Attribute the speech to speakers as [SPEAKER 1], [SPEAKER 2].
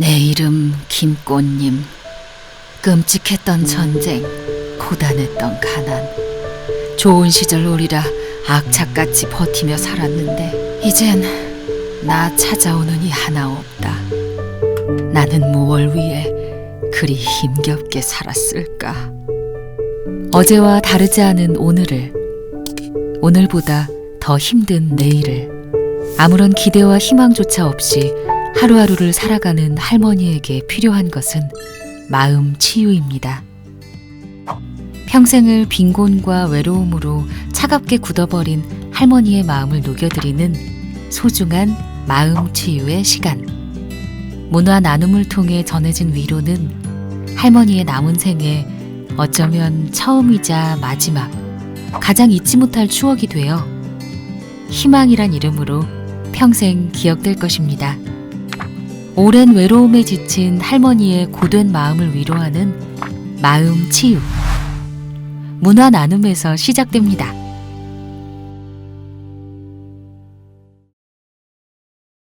[SPEAKER 1] 내 이름 김꽃님. 끔찍했던 전쟁, 고단했던 가난. 좋은 시절 우리라 악착같이 버티며 살았는데 이젠 나 찾아오는 이 하나 없다. 나는 무얼 위해 그리 힘겹게 살았을까? 어제와 다르지 않은 오늘을, 오늘보다 더 힘든 내일을, 아무런 기대와 희망조차 없이 하루하루를 살아가는 할머니에게 필요한 것은 마음 치유입니다. 평생을 빈곤과 외로움으로 차갑게 굳어버린 할머니의 마음을 녹여드리는 소중한 마음 치유의 시간. 문화 나눔을 통해 전해진 위로는 할머니의 남은 생에 어쩌면 처음이자 마지막, 가장 잊지 못할 추억이 되어 희망이란 이름으로 평생 기억될 것입니다. 오랜 외로움에 지친 할머니의 고된 마음을 위로하는 마음 치유. 문화 나눔에서 시작됩니다.